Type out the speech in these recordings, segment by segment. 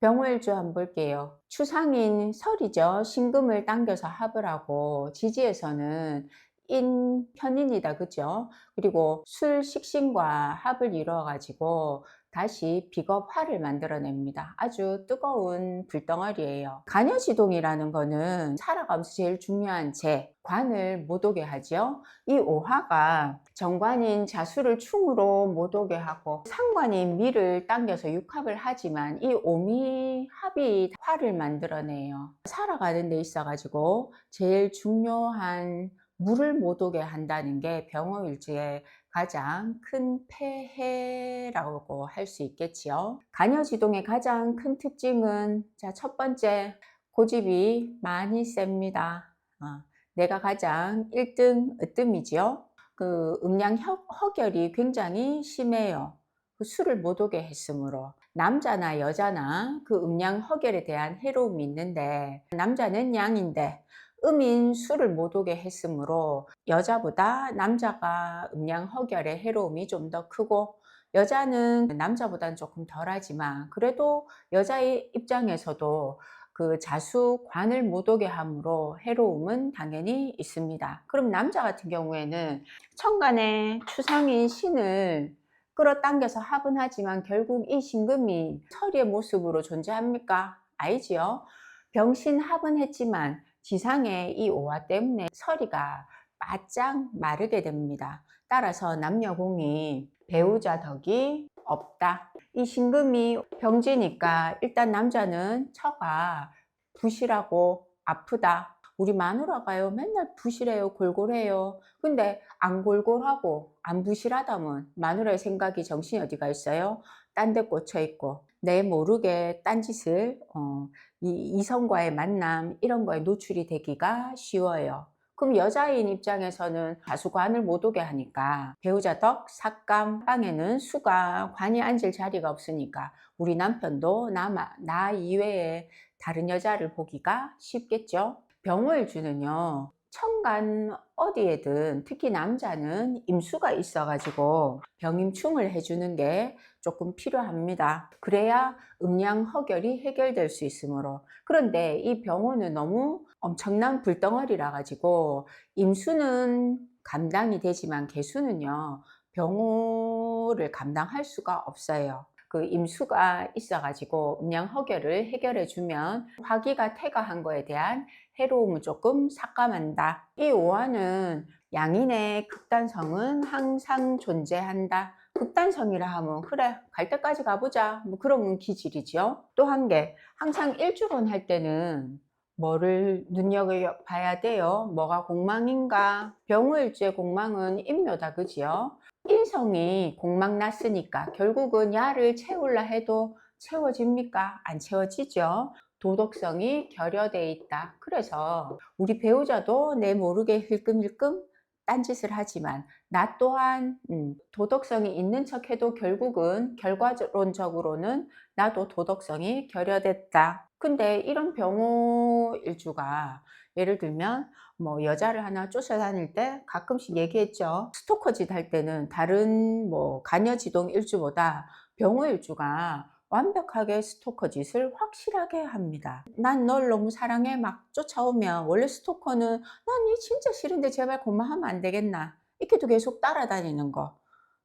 병월주 한번 볼게요. 추상인 설이죠. 신금을 당겨서 합을 하고 지지에서는 인 편인이다 그죠? 그리고 술 식신과 합을 이루어 가지고 다시 비겁화를 만들어냅니다. 아주 뜨거운 불덩어리예요. 간여지동이라는 거는 살아가면서 제일 중요한 재, 관을 못 오게 하죠. 이 오화가 정관인 자수를 충으로 못 오게 하고 상관인 미를 당겨서 육합을 하지만 이 오미 합이 화를 만들어내요. 살아가는 데 있어 가지고 제일 중요한 물을 못 오게 한다는 게 병호일지의 가장 큰 폐해라고 할 수 있겠지요. 간여지동의 가장 큰 특징은 자, 첫 번째 고집이 많이 셉니다. 어, 내가 가장 1등 으뜸이지요. 그 허, 허결이 굉장히 심해요. 그 술을 못 오게 했으므로 남자나 여자나 그 음양 허결에 대한 해로움이 있는데 남자는 양인데 음인 술을 못 오게 했으므로 여자보다 남자가 음양 허결의 해로움이 좀 더 크고 여자는 남자보다는 조금 덜하지만 그래도 여자의 입장에서도 그 자수관을 못 오게 함으로 해로움은 당연히 있습니다. 그럼 남자 같은 경우에는 천간에 추상인 신을 끌어당겨서 합은하지만 결국 이 신금이 설의 모습으로 존재합니까? 아니지요. 병신 합은 했지만 지상의 이 오화 때문에 서리가 바짝 마르게 됩니다. 따라서 남녀공이 배우자 덕이 없다. 이 신금이 병지니까 일단 남자는 처가 부실하고 아프다. 우리 마누라가요 맨날 부실해요 골골해요 근데 안 골골하고 안 부실하다면 마누라의 생각이 정신이 어디가 있어요 딴 데 꽂혀 있고 내 모르게 딴짓을 어, 이 이성과의 만남 이런 거에 노출이 되기가 쉬워요 그럼 여자인 입장에서는 다수관을 못 오게 하니까 배우자 덕, 삭감, 빵에는 수가, 관이 앉을 자리가 없으니까 우리 남편도 나, 나 이외에 다른 여자를 보기가 쉽겠죠. 병월주는요. 천간 어디에든 특히 남자는 임수가 있어가지고 병임충을 해주는 게 조금 필요합니다. 그래야 음양 허결이 해결될 수 있으므로 그런데 이 병호는 너무 엄청난 불덩어리라 가지고 임수는 감당이 되지만 개수는요 병호를 감당할 수가 없어요. 그 임수가 있어가지고 음양 허결을 해결해 주면 화기가 태가한 거에 대한 해로움을 조금 삭감한다. 이 오화는 양인의 극단성은 항상 존재한다. 극단성이라 하면 그래 갈 때까지 가보자 뭐 그런 기질이죠. 또한 개 항상 일주론 할 때는 뭐를 눈여겨봐야 돼요. 뭐가 공망인가? 병을제 공망은 임묘다 그지요? 인성이 공망 났으니까 결국은 야를 채울라 해도 채워집니까? 안 채워지죠. 도덕성이 결여돼 있다. 그래서 우리 배우자도 내 모르게 힐끔힐끔 딴짓을 하지만 나 또한 음, 도덕성이 있는 척해도 결국은 결과론적으로는 나도 도덕성이 결여됐다. 근데 이런 병호 일주가 예를 들면 뭐 여자를 하나 쫓아다닐 때 가끔씩 얘기했죠. 스토커짓 할 때는 다른 뭐 간여지동 일주보다 병호 일주가 완벽하게 스토커 짓을 확실하게 합니다. 난 널 너무 사랑해 막 쫓아오면 원래 스토커는 난 이 진짜 싫은데 제발 그만하면 안 되겠나 이렇게도 계속 따라다니는 거.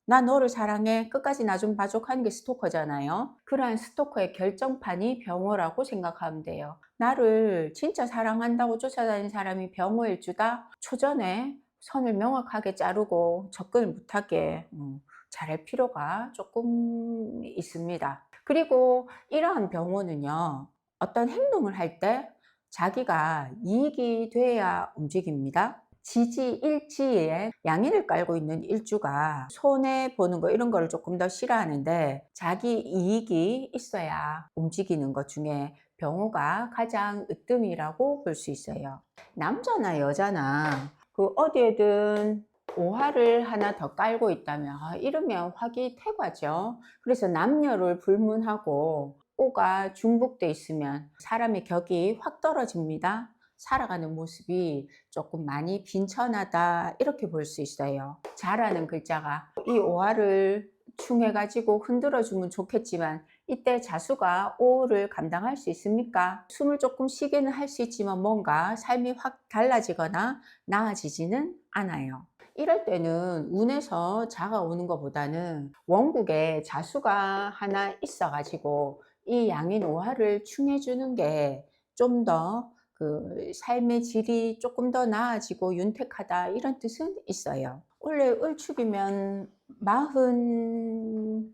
나 너를 사랑해 끝까지 나 좀 봐줘 하는 게 스토커잖아요. 그러한 스토커의 결정판이 병호라고 생각하면 돼요. 나를 진짜 사랑한다고 쫓아다니는 사람이 병호일 주다 초전에 선을 명확하게 자르고 접근을 못하게 음, 잘할 필요가 조금 있습니다. 그리고 이러한 병호는요, 어떤 행동을 할 때 자기가 이익이 돼야 움직입니다. 지지 일지에 양인을 깔고 있는 일주가 손해 보는 거 이런 거를 조금 더 싫어하는데 자기 이익이 있어야 움직이는 것 중에 병호가 가장 으뜸이라고 볼 수 있어요. 남자나 여자나 그 어디에든 오화를 하나 더 깔고 있다면 아, 이러면 화기 태과죠. 그래서 남녀를 불문하고 오가 중복돼 있으면 사람의 격이 확 떨어집니다. 살아가는 모습이 조금 많이 빈천하다 이렇게 볼 수 있어요. 잘하는 글자가 이 오화를 충해가지고 흔들어주면 좋겠지만 이때 자수가 오를 감당할 수 있습니까? 숨을 조금 쉬기는 할 수 있지만 뭔가 삶이 확 달라지거나 나아지지는 않아요. 이럴 때는 운에서 자가 오는 것보다는 원국에 자수가 하나 있어가지고 이 양인 오화를 충해주는 게 좀 더 그 삶의 질이 조금 더 나아지고 윤택하다 이런 뜻은 있어요. 원래 을축이면 마흔입니까?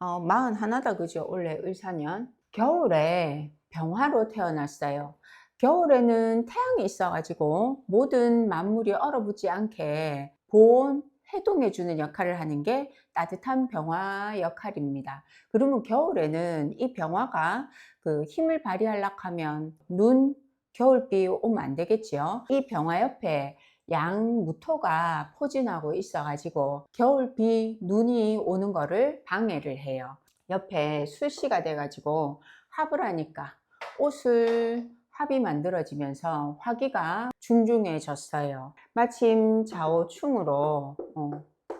어, 마흔 하나다 그죠? 원래 을사년. 겨울에 병화로 태어났어요. 겨울에는 태양이 있어가지고 모든 만물이 얼어붙지 않게 보온, 해동해주는 역할을 하는 게 따뜻한 병화 역할입니다. 그러면 겨울에는 이 병화가 그 힘을 발휘하려고 하면 눈, 겨울비 오면 안 되겠죠. 이 병화 옆에 양 무토가 포진하고 있어가지고 겨울비, 눈이 오는 거를 방해를 해요. 옆에 술씨가 돼가지고 합을 하니까 옷을 합이 만들어지면서 화기가 중중해졌어요. 마침 좌우충으로 어,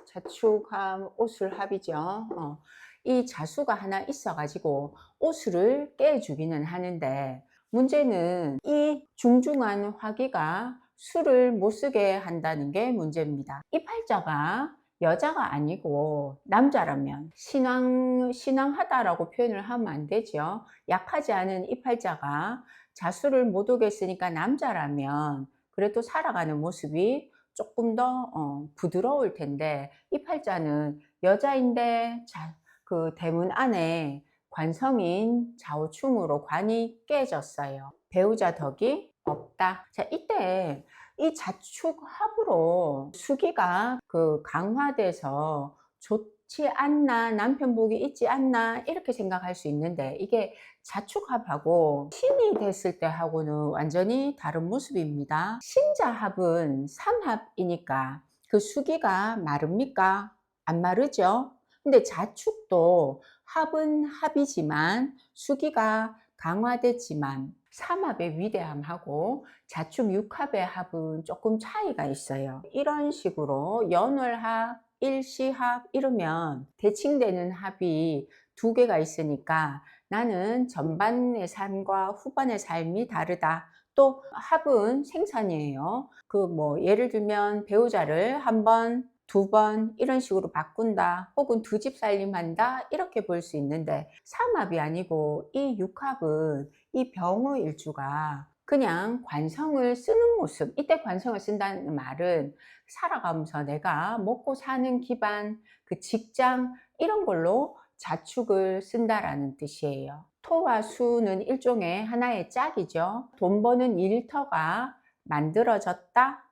자축함 옷을 합이죠. 어, 이 자수가 하나 있어가지고 옷을 깨주기는 하는데 문제는 이 중중한 화기가 술을 못 쓰게 한다는 게 문제입니다. 이 팔자가 여자가 아니고 남자라면 신앙, 신앙하다라고 표현을 하면 안 되죠. 약하지 않은 이 팔자가 자수를 못 오겠으니까 남자라면 그래도 살아가는 모습이 조금 더 어, 부드러울 텐데 이 팔자는 여자인데 자, 그 대문 안에 관성인 좌우충으로 관이 깨졌어요. 배우자 덕이 없다. 자, 이때 이 자축 합으로 수기가 그 강화돼서 좋지 않나, 남편 복이 있지 않나, 이렇게 생각할 수 있는데, 이게 자축합하고 신이 됐을 때 하고는 완전히 다른 모습입니다. 신자합은 삼합이니까 그 수기가 마릅니까? 안 마르죠? 근데 자축도 합은 합이지만 수기가 강화됐지만 삼합의 위대함하고 자축 육합의 합은 조금 차이가 있어요. 이런 식으로 연월합, 일시합 이러면 대칭되는 합이 두 개가 있으니까 나는 전반의 삶과 후반의 삶이 다르다. 또 합은 생산이에요. 그 뭐 예를 들면 배우자를 한번 두 번 이런 식으로 바꾼다 혹은 두 집 살림한다 이렇게 볼 수 있는데 삼합이 아니고 이 육합은 이 병의 일주가 그냥 관성을 쓰는 모습 이때 관성을 쓴다는 말은 살아가면서 내가 먹고 사는 기반 그 직장 이런 걸로 자축을 쓴다라는 뜻이에요. 토와 수는 일종의 하나의 짝이죠. 돈 버는 일터가 만들어졌다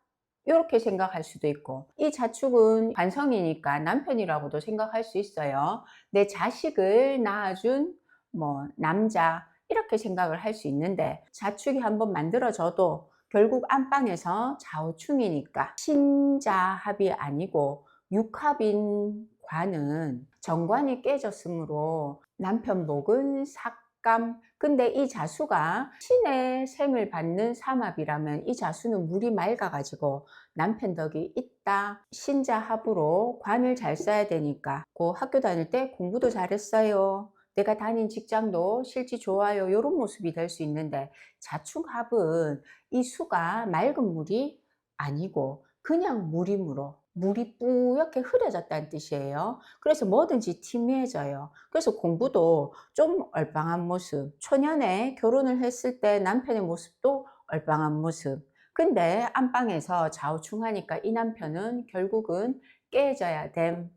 이렇게 생각할 수도 있고 이 자축은 관성이니까 남편이라고도 생각할 수 있어요. 내 자식을 낳아준 뭐 남자 이렇게 생각을 할 수 있는데 자축이 한번 만들어져도 결국 안방에서 좌우충이니까 신자합이 아니고 육합인 관은 정관이 깨졌으므로 남편 복은 삭 감 근데 이 자수가 신의 생을 받는 삼합이라면 이 자수는 물이 맑아가지고 남편 덕이 있다. 신자 합으로 관을 잘 써야 되니까 그 학교 다닐 때 공부도 잘했어요. 내가 다닌 직장도 실지 좋아요. 이런 모습이 될 수 있는데 자축합은 이 수가 맑은 물이 아니고 그냥 물이므로 물이 뿌옇게 흐려졌다는 뜻이에요. 그래서 뭐든지 티미해져요. 그래서 공부도 좀 얼빵한 모습. 초년에 결혼을 했을 때 남편의 모습도 얼빵한 모습. 근데 안방에서 좌우충하니까 이 남편은 결국은 깨져야 됨.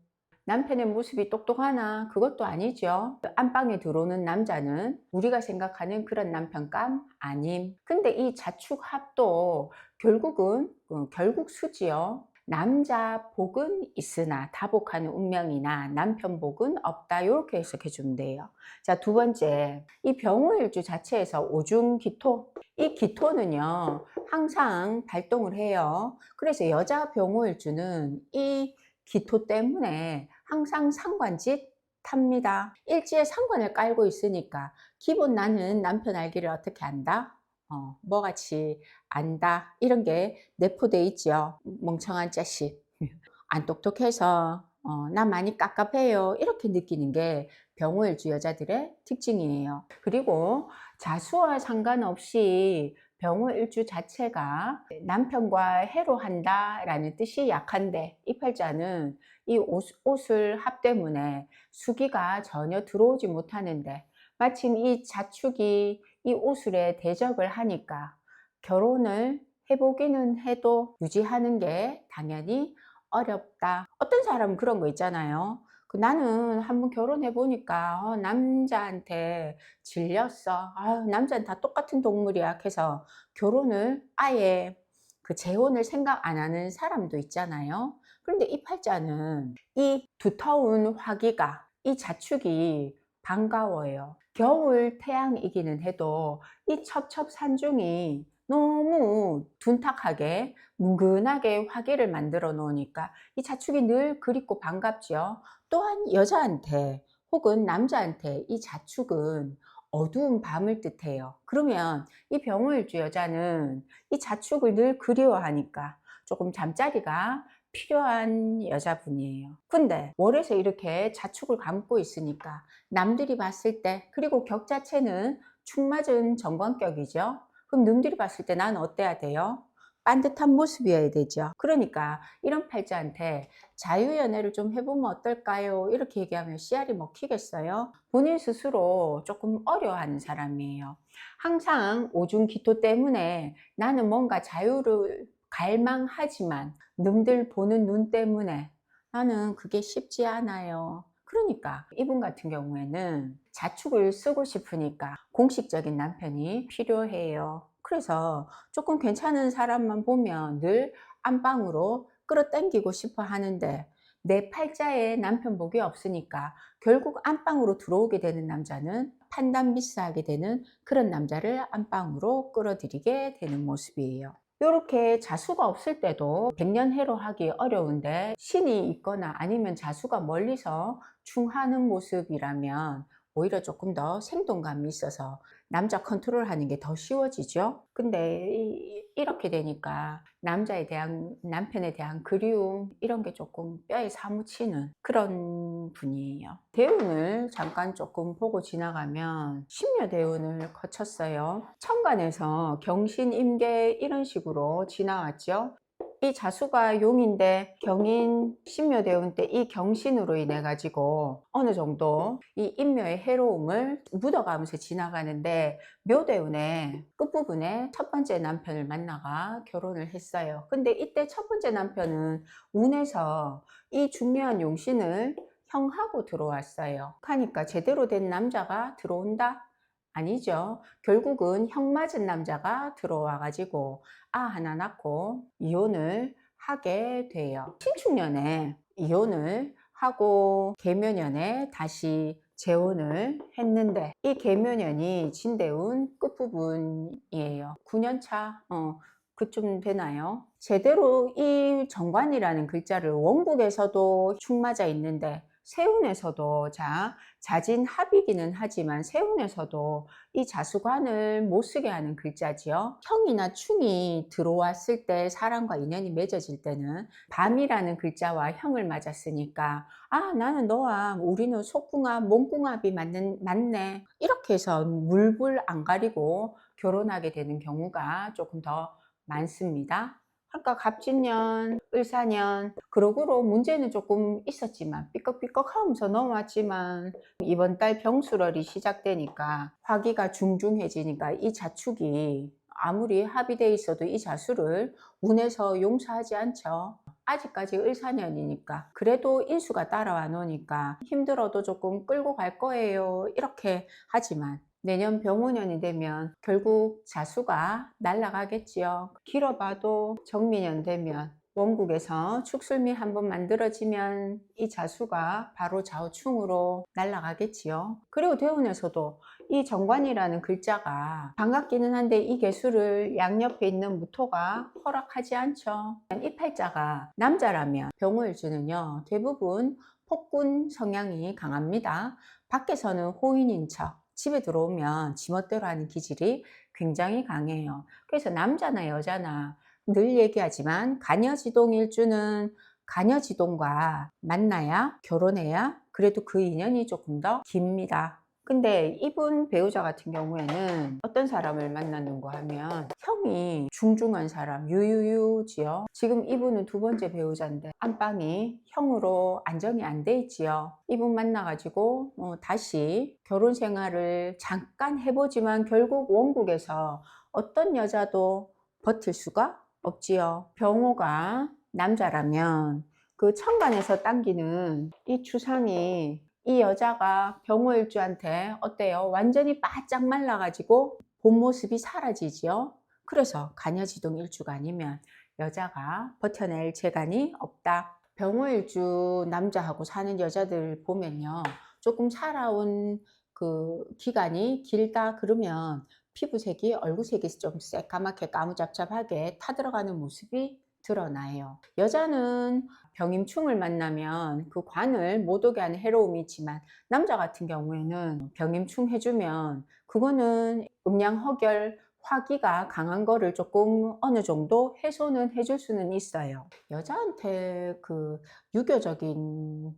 남편의 모습이 똑똑하나 그것도 아니죠. 안방에 들어오는 남자는 우리가 생각하는 그런 남편감 아님. 근데 이 자축합도 결국은 어, 결국 수지요. 남자 복은 있으나 다복하는 운명이나 남편 복은 없다. 이렇게 해석해 주면 돼요. 자 두 번째. 이 병호일주 자체에서 오중 기토. 이 기토는요 항상 발동을 해요. 그래서 여자 병호일주는 이 기토 때문에 항상 상관짓 탑니다. 일지에 상관을 깔고 있으니까 기본 나는 남편 알기를 어떻게 안다? 어, 뭐같이 안다 이런 게 내포돼 있죠 멍청한 자식 안 똑똑해서 어, 나 많이 깝깝해요. 이렇게 느끼는 게 병호일주 여자들의 특징이에요. 그리고 자수와 상관없이 병호일주 자체가 남편과 해로한다라는 뜻이 약한데 이 팔자는 이 옷, 옷을 합 때문에 수기가 전혀 들어오지 못하는데 마침 이 자축이 이 옷을에 대적을 하니까 결혼을 해보기는 해도 유지하는 게 당연히 어렵다. 어떤 사람은 그런 거 있잖아요. 그 나는 한번 결혼해 보니까 어, 남자한테 질렸어. 아, 남자는 다 똑같은 동물이야. 해서 결혼을 아예 그 재혼을 생각 안 하는 사람도 있잖아요. 그런데 이 팔자는 이 두터운 화기가 이 자축이 반가워요. 겨울 태양이기는 해도 이 첩첩산중이 너무 둔탁하게 뭉근하게 화기를 만들어 놓으니까 이 자축이 늘 그립고 반갑죠. 또한 여자한테 혹은 남자한테 이 자축은 어두운 밤을 뜻해요. 그러면 이 병호일주 여자는 이 자축을 늘 그리워하니까 조금 잠자리가 필요한 여자분이에요. 근데 월에서 이렇게 자축을 감고 있으니까 남들이 봤을 때 그리고 격 자체는 축 맞은 정관격이죠. 그럼 남들이 봤을 때 나는 어때야 돼요? 반듯한 모습이어야 되죠. 그러니까 이런 팔자한테 자유연애를 좀 해보면 어떨까요? 이렇게 얘기하면 씨알이 먹히겠어요? 본인 스스로 조금 어려워하는 사람이에요. 항상 오중 기토 때문에 나는 뭔가 자유를 갈망하지만 남들 보는 눈 때문에 나는 그게 쉽지 않아요. 그러니까 이분 같은 경우에는 자축을 쓰고 싶으니까 공식적인 남편이 필요해요. 그래서 조금 괜찮은 사람만 보면 늘 안방으로 끌어당기고 싶어 하는데 내 팔자에 남편 복이 없으니까 결국 안방으로 들어오게 되는 남자는 판단 미스하게 되는 그런 남자를 안방으로 끌어들이게 되는 모습이에요. 이렇게 자수가 없을 때도 백년해로 하기 어려운데 신이 있거나 아니면 자수가 멀리서 충하는 모습이라면 오히려 조금 더 생동감이 있어서 남자 컨트롤 하는 게 더 쉬워지죠. 근데 이- 이렇게 되니까 남자에 대한 남편에 대한 그리움 이런 게 조금 뼈에 사무치는 그런 분이에요. 대운을 잠깐 조금 보고 지나가면 신묘 대운을 거쳤어요. 천간에서 경신 임계 이런 식으로 지나왔죠. 이 자수가 용인데 경인 신묘대운 때 이 경신으로 인해 가지고 어느 정도 이 인묘의 해로움을 묻어가면서 지나가는데 묘대운의 끝부분에 첫 번째 남편을 만나가 결혼을 했어요. 근데 이때 첫 번째 남편은 운에서 이 중요한 용신을 형하고 들어왔어요. 하니까 제대로 된 남자가 들어온다? 아니죠. 결국은 형 맞은 남자가 들어와 가지고 아 하나 낳고 이혼을 하게 돼요. 신축년에 이혼을 하고 계묘년에 다시 재혼을 했는데 이 계묘년이 진대운 끝부분이에요. 9년차 어, 그쯤 되나요? 제대로 이 정관이라는 글자를 원국에서도 축 맞아 있는데 세운에서도 자 자진 합이기는 하지만 세운에서도 이 자수관을 못 쓰게 하는 글자지요. 형이나 충이 들어왔을 때 사람과 인연이 맺어질 때는 밤이라는 글자와 형을 맞았으니까 아 나는 너와 우리는 속궁합 몸궁합이 맞는 맞네 이렇게 해서 물불 안 가리고 결혼하게 되는 경우가 조금 더 많습니다. 그러니까 갑진년, 을사년 그러고로 문제는 조금 있었지만 삐걱삐걱 하면서 넘어왔지만 이번 달 병수월이 시작되니까 화기가 중중해지니까 이 자축이 아무리 합의돼 있어도 이 자수를 운에서 용서하지 않죠. 아직까지 을사년이니까 그래도 인수가 따라와 놓으니까 힘들어도 조금 끌고 갈 거예요. 이렇게 하지만 내년 병오년이 되면 결국 자수가 날아가겠지요. 길어봐도 정미년 되면 원국에서 축술미 한번 만들어지면 이 자수가 바로 좌우충으로 날아가겠지요. 그리고 대운에서도 이 정관이라는 글자가 반갑기는 한데 이 개수를 양옆에 있는 무토가 허락하지 않죠. 이 팔자가 남자라면 병호일주는요 대부분 폭군 성향이 강합니다. 밖에서는 호인인 척 집에 들어오면 지멋대로 하는 기질이 굉장히 강해요. 그래서 남자나 여자나 늘 얘기하지만 간여지동 일주는 가녀지동과 만나야 결혼해야 그래도 그 인연이 조금 더 깁니다. 근데 이분 배우자 같은 경우에는 어떤 사람을 만났는가 하면 형이 중중한 사람 유유유지요. 지금 이분은 두 번째 배우자인데 안방이 형으로 안정이 안 돼 있지요. 이분 만나가지고 어, 다시 결혼 생활을 잠깐 해보지만 결국 원국에서 어떤 여자도 버틸 수가 없지요. 병호가 남자라면 그 천간에서 당기는 이 주상이 이 여자가 병호일주한테 어때요? 완전히 바짝 말라가지고 본 모습이 사라지지요. 그래서 가녀지동 일주가 아니면 여자가 버텨낼 재간이 없다. 병호일주 남자하고 사는 여자들 보면요. 조금 살아온 그 기간이 길다 그러면 피부색이 얼굴색이 좀 새까맣게 까무잡잡하게 타들어가는 모습이 드러나요. 여자는 병임충을 만나면 그 관을 못 오게 하는 해로움이 있지만 남자 같은 경우에는 병임충 해주면 그거는 음양허결 화기가 강한 거를 조금 어느 정도 해소는 해줄 수는 있어요. 여자한테 그 유교적인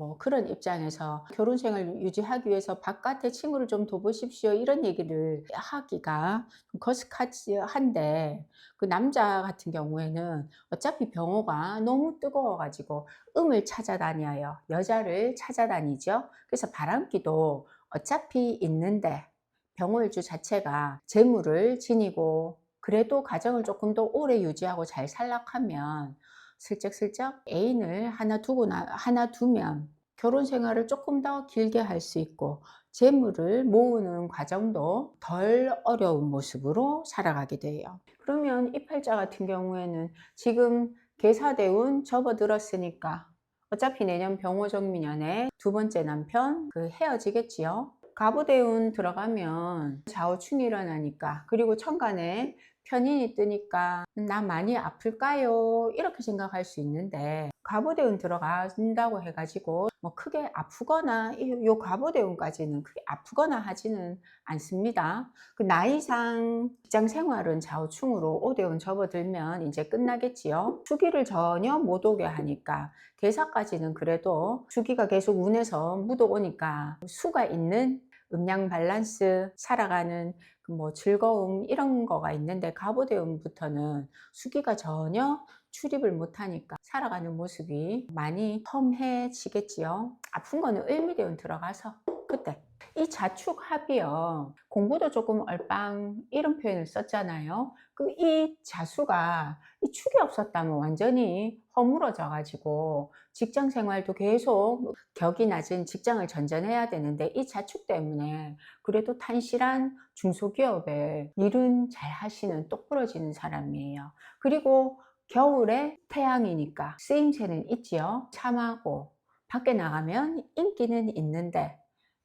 뭐 그런 입장에서 결혼 생활 유지하기 위해서 바깥에 친구를 좀 둬보십시오. 이런 얘기를 하기가 좀 거스카지한데 그 남자 같은 경우에는 어차피 병호가 너무 뜨거워 가지고 음을 찾아다녀요. 여자를 찾아다니죠. 그래서 바람기도 어차피 있는데 병호일주 자체가 재물을 지니고 그래도 가정을 조금 더 오래 유지하고 잘 살락하면 슬쩍슬쩍 애인을 하나 두고 나, 하나 두면 결혼 생활을 조금 더 길게 할 수 있고 재물을 모으는 과정도 덜 어려운 모습으로 살아가게 돼요. 그러면 이 팔자 같은 경우에는 지금 계사대운 접어들었으니까 어차피 내년 병호정민년에 두 번째 남편 그 헤어지겠지요. 가부대운 들어가면 좌우충이 일어나니까 그리고 천간에 편인이 뜨니까 나 많이 아플까요? 이렇게 생각할 수 있는데 가부대운 들어간다고 해가지고 뭐 크게 아프거나 이- 요 가부대운까지는 크게 아프거나 하지는 않습니다. 그 나이상 직장 생활은 좌우충으로 오대운 접어들면 이제 끝나겠지요. 주기를 전혀 못 오게 하니까 개사까지는 그래도 주기가 계속 운에서 묻어오니까 수가 있는 음양 밸런스 살아가는 그뭐 즐거움 이런 거가 있는데 가보대운부터는 수기가 전혀 출입을 못하니까 살아가는 모습이 많이 험해지겠지요. 아픈 거는 을미대운 들어가서 그때 이 자축합이요. 공부도 조금 얼빵 이런 표현을 썼잖아요. 그 이 자수가 이 축이 없었다면 완전히 허물어져 가지고 직장 생활도 계속 격이 낮은 직장을 전전해야 되는데 이 자축 때문에 그래도 탄실한 중소기업에 일은 잘 하시는 똑부러지는 사람이에요. 그리고 겨울에 태양이니까 쓰임새는 있지요. 참하고 밖에 나가면 인기는 있는데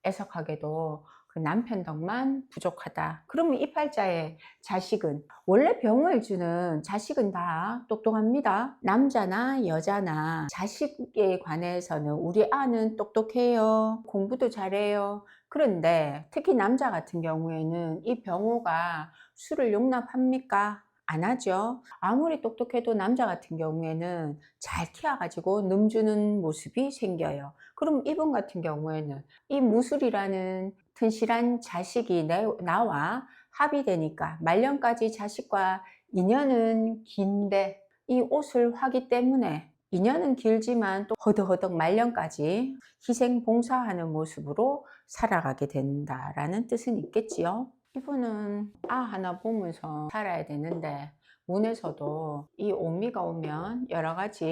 애석하게도 그 남편 덕만 부족하다. 그러면 이 팔자의 자식은 원래 병을 주는 자식은 다 똑똑합니다. 남자나 여자나 자식에 관해서는 우리 아는 똑똑해요. 공부도 잘해요. 그런데 특히 남자 같은 경우에는 이 병호가 술을 용납합니까? 안 하죠. 아무리 똑똑해도 남자 같은 경우에는 잘 키워가지고 넘주는 모습이 생겨요. 그럼 이분 같은 경우에는 이 무술이라는 튼실한 자식이 내, 나와 합의되니까 말년까지 자식과 인연은 긴데 이 옷을 하기 때문에 인연은 길지만 또 허덕허덕 말년까지 희생 봉사하는 모습으로 살아가게 된다라는 뜻은 있겠지요. 이분은 아 하나 보면서 살아야 되는데 문에서도 이 오미가 오면 여러 가지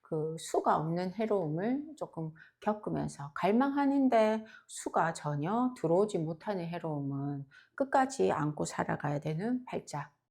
그 수가 없는 해로움을 조금 겪으면서 갈망하는데 수가 전혀 들어오지 못하는 해로움은 끝까지 안고 살아가야 되는 팔자.